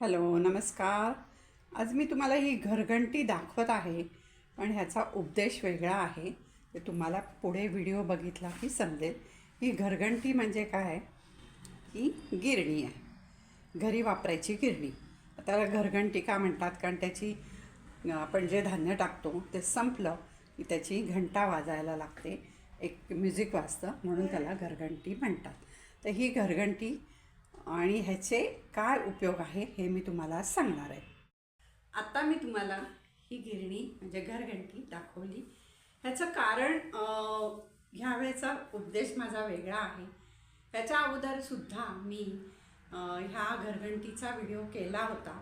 Hello नमस्कार. आज मी तुम्हाला ही घरघंटी दाखवत आहे पण ह्याचा उपदेश वेगळा आहे. ते तुम्हाला पुढे व्हिडिओ बघितला की समजेल. ही घरघंटी म्हणजे काय? ही गिरणी आहे. घरी वापरायची गिरणी. त्याला घरघंटी का म्हणतात? कारण त्याची आपण जे धान्य टाकतो ते संपलं की त्याची घंटा वाजायला लागते. एक म्युझिक वाजतं म्हणून त्याला घरघंटी म्हणतात. तर ही घरघंटी आणि ह्याचे काय उपयोग आहे हे मी तुम्हाला सांगणार आहे. आत्ता मी तुम्हाला ही गिरणी म्हणजे घरघंटी दाखवली. ह्याचं कारण ह्यावेळेचा ह्या वेळेचा माझा वेगळा आहे. ह्याच्या अगोदरसुद्धा मी ह्या घरघंटीचा व्हिडिओ केला होता.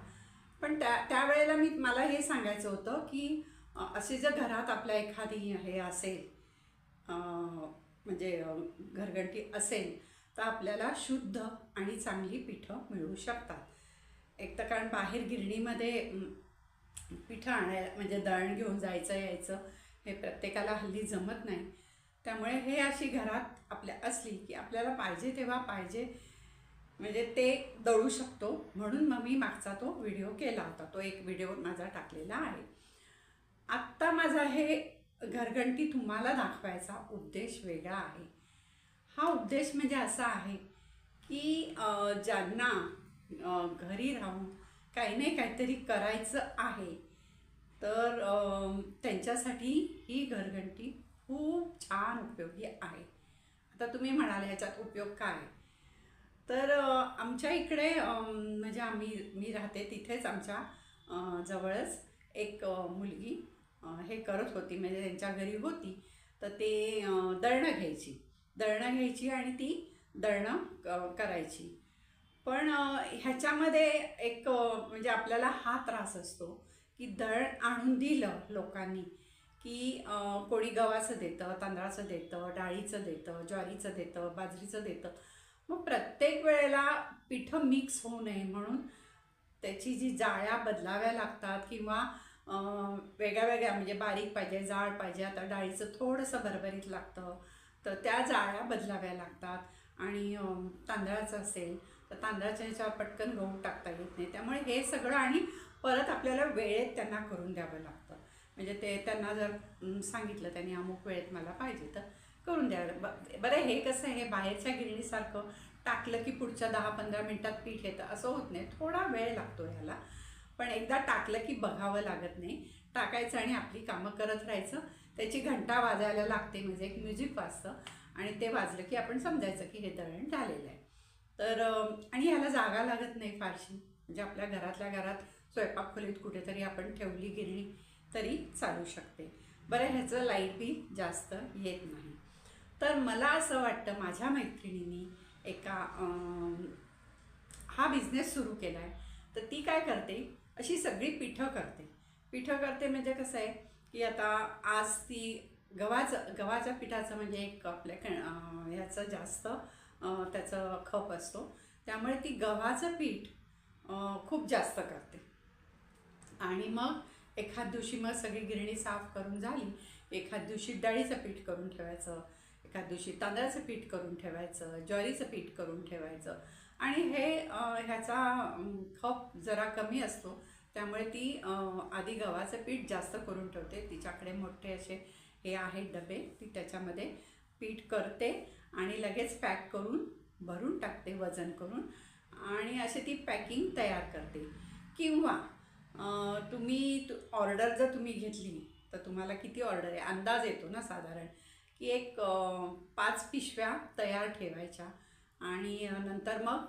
पण त्या त्यावेळेला मी मला हे सांगायचं होतं की असे जर घरात आपल्या एखादी हे असेल म्हणजे घरघंटी असेल तर आपल्याला शुद्ध आणि चांगली पिठं मिळू शकतात. एक तर कारण बाहेर गिरणीमध्ये पिठं आणायला म्हणजे दळण घेऊन जायचं यायचं हे प्रत्येकाला हल्ली जमत नाही. त्यामुळे हे अशी घरात आपल्या असली की आपल्याला पाहिजे तेव्हा पाहिजे म्हणजे ते दळू शकतो. म्हणून मग मी मागचा तो व्हिडिओ केला होता. तो एक व्हिडिओ माझा टाकलेला आहे. आत्ता माझा हे घरघंटी तुम्हाला दाखवायचा उद्देश वेगळा आहे. हा उद्देश म्हणजे असा आहे की ज्यांना घरी राहून काही नाही काहीतरी करायचं आहे तर त्यांच्यासाठी ही घरघंटी खूप छान उपयोगी आहे. आता तुम्ही म्हणाल ह्याच्यात उपयोग काय? तर आमच्या इकडे म्हणजे आम्ही मी राहते तिथेच आमच्या जवळच एक मुलगी हे करत होती म्हणजे त्यांच्या घरी होती तर ते दळणं घ्यायची. दळणं घ्यायची आणि ती दळणं करायची. पण ह्याच्यामध्ये एक म्हणजे आपल्याला हा त्रास असतो की दळण आणून दिलं लोकांनी की कोणी गव्हाचं देतं तांदळाचं देतं डाळीचं देतं ज्वारीचं देतं बाजरीचं देतं. मग प्रत्येक वेळेला पिठं मिक्स होऊ नये म्हणून त्याची जी जाळ्या बदलाव्या लागतात किंवा वेगळ्या वेगळ्या म्हणजे बारीक पाहिजे जाड पाहिजे आता डाळीचं थोडंसं भरभरीत लागतं. तर त्या जाळ्या बदलाव्या लागतात. आणि तांदळाचं असेल तर तांदळाच्या ह्याच्यावर पटकन गहू टाकता येत नाही. त्यामुळे हे सगळं आणि परत आपल्याला वेळेत त्यांना करून द्यावं लागतं. म्हणजे ते त्यांना जर सांगितलं त्यांनी अमुक वेळेत मला पाहिजे तर करून द्यावं बरं हे कसं आहे बाहेरच्या गिरणीसारखं टाकलं की पुढच्या दहा पंधरा मिनटात पीठ येतं असं होत नाही. थोडा वेळ लागतो ह्याला. पण एकदा टाकलं की बघावं लागत नाही. टाकायचं आणि आपली कामं करत राहायचं. त्याची घंटा वाजायला लागते म्हणजे एक म्युझिक वाजतं. आणि ते वाजलं की आपण समजायचं की हे दळण झालेलं आहे. तर आणि ह्याला जागा लागत नाही फारशी. म्हणजे आपल्या घरातल्या घरात स्वयंपाक खोलीत कुठेतरी आपण ठेवली गेली तरी चालू शकते. बरं ह्याचं लाईटही जास्त येत नाही. तर मला असं वाटतं माझ्या मैत्रिणींनी एका हा बिझनेस सुरू केला आहे तर ती काय करते? अशी सगळी पिठं करते. पिठं करते म्हणजे कसं आहे की आता आज ती गव्हाचं गव्हाच्या पिठाचं म्हणजे एक आपल्या क ह्याचं जास्त त्याचं खप असतो. त्यामुळे ती गव्हाचं पीठ खूप जास्त करते. आणि मग एखाद दिवशी मग सगळी गिरणी साफ करून झाली एखाद दिवशी डाळीचं पीठ करून ठेवायचं एखाद दिवशी तांदळाचं पीठ करून ठेवायचं ज्वारीचं पीठ करून ठेवायचं. आणि हे ह्याचा खप जरा कमी असतो त्यामुळे ती आधी गव्हाचं पीठ जास्त करून ठेवते. तिच्याकडे मोठे असे हे आहेत डबे. ती त्याच्यामध्ये पीठ करते आणि लगेच पॅक करून भरून टाकते वजन करून. आणि अशी ती पॅकिंग तयार करते. किंवा तुम्ही तुम्ही ऑर्डर जर तुम्ही घेतली तर तुम्हाला किती ऑर्डर आहे? अंदाज येतो ना साधारण. की एक पाच पिशव्या तयार ठेवायच्या आणि नंतर मग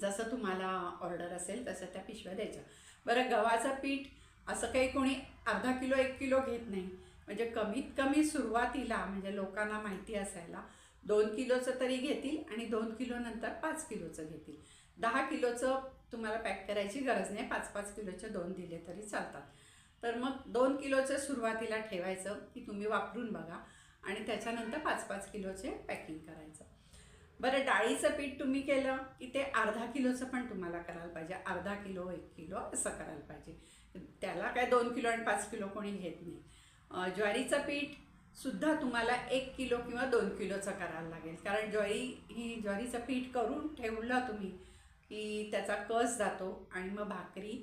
जसं तुम्हाला ऑर्डर असेल तसं त्या पिशव्या द्यायच्या. बरं गव्हाचं पीठ असं काही कोणी अर्धा किलो एक किलो घेत नाही. म्हणजे कमीत कमी सुरुवातीला म्हणजे लोकांना माहिती असायला दोन किलोचं तरी घेतील आणि दोन किलो नंतर पाच किलोचं घेतील. दहा किलोचं तुम्हाला पॅक करायची गरज नाही पाच पाच किलोचे दोन दिले तरी चालतात. तर मग दोन किलोचं सुरुवातीला ठेवायचं की तुम्ही वापरून बघा आणि त्याच्यानंतर पाच पाच किलोचे पॅकिंग करायचं. बरं डाळीचं पीठ तुम्ही केलं की ते अर्धा किलोचं पण तुम्हाला करायला पाहिजे. अर्धा किलो एक किलो असं करायला पाहिजे. त्याला काय दोन किलो आणि पाच किलो कोणी घेत नाही. ज्वारीचं पीठ सुद्धा तुम्हाला एक किलो किंवा दोन किलोचं करायला लागेल. कारण ज्वारी ही ज्वारीचं पीठ करून ठेवलं तुम्ही की त्याचा कस जातो आणि मग भाकरी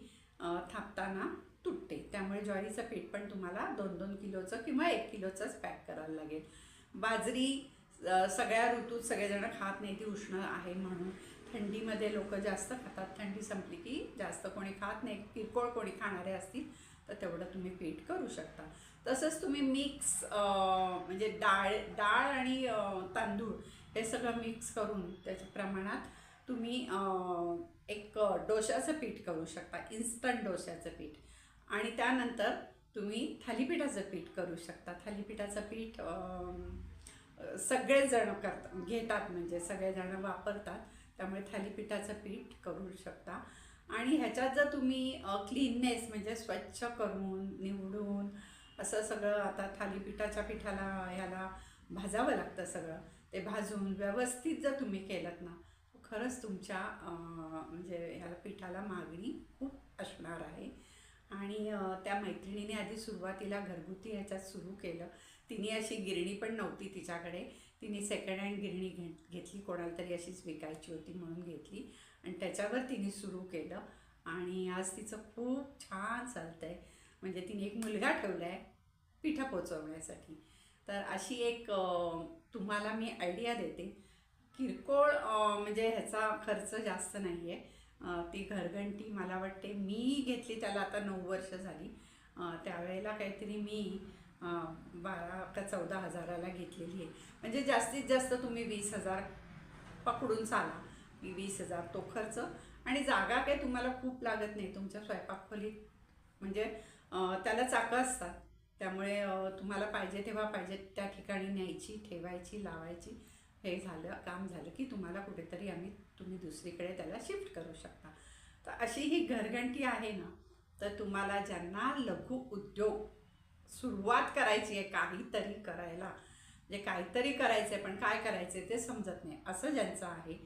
थापताना तुटते. त्यामुळे ज्वारीचं पीठ पण तुम्हाला दोन दोन किलोचं किंवा एक किलोचंच पॅक करायला लागेल. बाजरी सगळ्या ऋतूत सगळेजण खात नाही ती उष्ण आहे म्हणून थंडीमध्ये लोक जास्त खातात. थंडी संपली की जास्त कोणी खात नाही किरकोळ कोणी खाणारे असतील तर तेवढं तुम्ही पीठ करू शकता. तसंच तुम्ही मिक्स म्हणजे डाळ डाळ आणि तांदूळ हे सगळं मिक्स करून त्याच्या प्रमाणात तुम्ही एक डोश्याचं पीठ करू शकता इन्स्टंट डोश्याचं पीठ. आणि त्यानंतर तुम्ही थालीपीठाचं पीठ करू शकता. थालीपीठाचं पीठ सगळेजण करतात घेतात म्हणजे सगळेजण वापरतात त्यामुळे थालीपीठाचं पीठ करू शकता. आणि ह्याच्यात जर तुम्ही क्लीननेस म्हणजे स्वच्छ करून निवडून असं सगळं आता थालीपीठाच्या पिठाला ह्याला भाजावं लागतं सगळं ते भाजून व्यवस्थित जर तुम्ही केलं ना खरंच तुमच्या म्हणजे ह्याला पिठाला मागणी खूप असणार आहे. आणि त्या मैत्रिणीने आधी सुरुवातीला घरगुती ह्याच्यात सुरू केलं. तिने अशी गिरणी पण नव्हती तिच्याकडे. तिने सेकंड हँड गिरणी घे घेतली. कोणाला तरी अशीच विकायची होती म्हणून घेतली. आणि त्याच्यावर तिने सुरू केलं. आणि आज तिचं खूप छान चालतं आहे म्हणजे तिने एक मुलगा ठेवला आहे पिठा पोचवण्यासाठी. तर अशी एक तुम्हाला मी आयडिया देते. किरकोळ म्हणजे ह्याचा खर्च जास्त नाही आहे ती घरघंटी मला वाटते मी घेतली त्याला आता नऊ वर्ष झाली. त्यावेळेला काहीतरी मी बारा का चौदा हजाराला घेतलेली आहे. म्हणजे जास्तीत जास्त तुम्ही वीस हजार पकडून चाला. मी वीस हजार तो खर्च. आणि जागा काही तुम्हाला खूप लागत नाही तुमच्या स्वयंपाक खोलीत. म्हणजे त्याला चाकं असतात. त्यामुळे तुम्हाला पाहिजे तेव्हा पाहिजे त्या ठिकाणी न्यायची ठेवायची लावायची. हे झालं काम झालं की तुम्हाला कुठेतरी आम्ही तुम्ही दुसरीकडे त्याला शिफ्ट करू शकता. तर अशी ही घरघंटी आहे ना तर तुम्हाला ज्यांना लघु उद्योग सुरुवात करायची आहे काहीतरी करायला म्हणजे काहीतरी करायचं आहे पण काय करायचं आहे ते समजत नाही. असं ज्यांचं आहे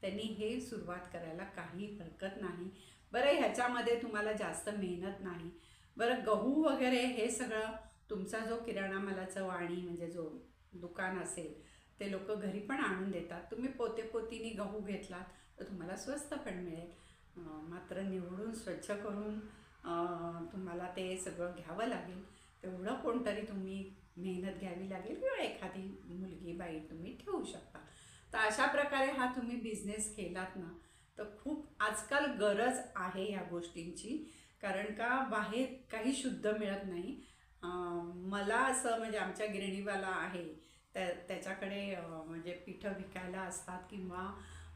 त्यांनी हे सुरुवात करायला काही हरकत नाही. बरं ह्याच्यामध्ये तुम्हाला जास्त मेहनत नाही. बरं गहू वगैरे हे सगळं तुमचा जो किराणा मालाचं वाणी म्हणजे जो दुकान असेल ते लोक घरी पण आणून देतात. तुम्ही पोते पोतीने गहू घेतलात तर तुम्हाला स्वस्त पण मिळेल. मात्र निवडून स्वच्छ करून तुम्हाला ते सगळं घ्यावं लागेल. तेवढं कोणतरी तुम्ही मेहनत घ्यावी लागेल किंवा एखादी मुलगी बाई तुम्ही ठेवू शकता. तर अशा प्रकारे हा तुम्ही बिझनेस केलात ना तर खूप आजकाल गरज आहे या गोष्टींची. कारण का बाहेर काही शुद्ध मिळत नाही. मला असं म्हणजे आमच्या गिरणीवाला आहे त्या त्याच्याकडे म्हणजे पिठं विकायला असतात किंवा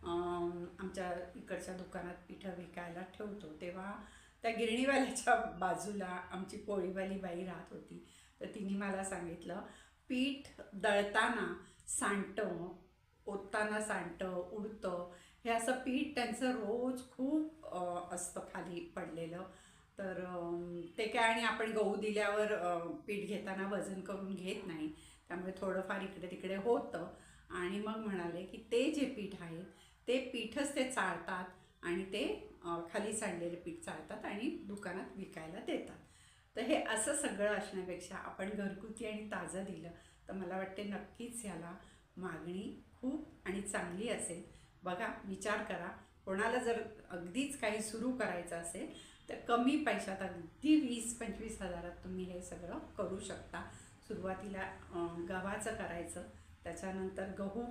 आमच्या इकडच्या दुकानात पिठं विकायला ठेवतो. तेव्हा त्या गिरणीवाल्याच्या बाजूला आमची पोळीवाली बाई राहत होती. तर तिने मला सांगितलं पीठ दळताना सांडतं ओतताना सांडतं उडतं. हे असं पीठ त्यांचं रोज खूप असतं खाली पडलेलं. तर ते काय आणि आपण गहू दिल्यावर पीठ घेताना वजन करून घेत नाही. त्यामुळे थोडंफार इकडे तिकडे होतं. आणि मग म्हणाले की ते जे पीठ आहे ते पीठच ते चाळतात आणि ते खाली सांडलेले पीठ चाळतात आणि दुकानात विकायला देतात. तर हे असं सगळं असण्यापेक्षा आपण घरगुती आणि ताजं दिलं तर मला वाटते नक्कीच ह्याला मागणी खूप आणि चांगली असेल. बघा विचार करा. कोणाला जर अगदीच काही सुरू करायचं असेल तर कमी पैशात अगदी वीस पंचवीस हजारात तुम्ही हे सगळं करू शकता. सुरुवातीला गव्हाचं करायचं. त्याच्यानंतर गहू.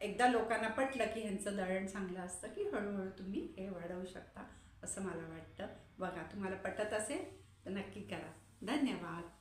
एकदा लोकांना पटलं की ह्यांचं दळण चांगलं असतं की हळूहळू तुम्ही हे वाढवू शकता असं मला वाटतं. बघा तुम्हाला पटत असेल तर नक्की करा. धन्यवाद.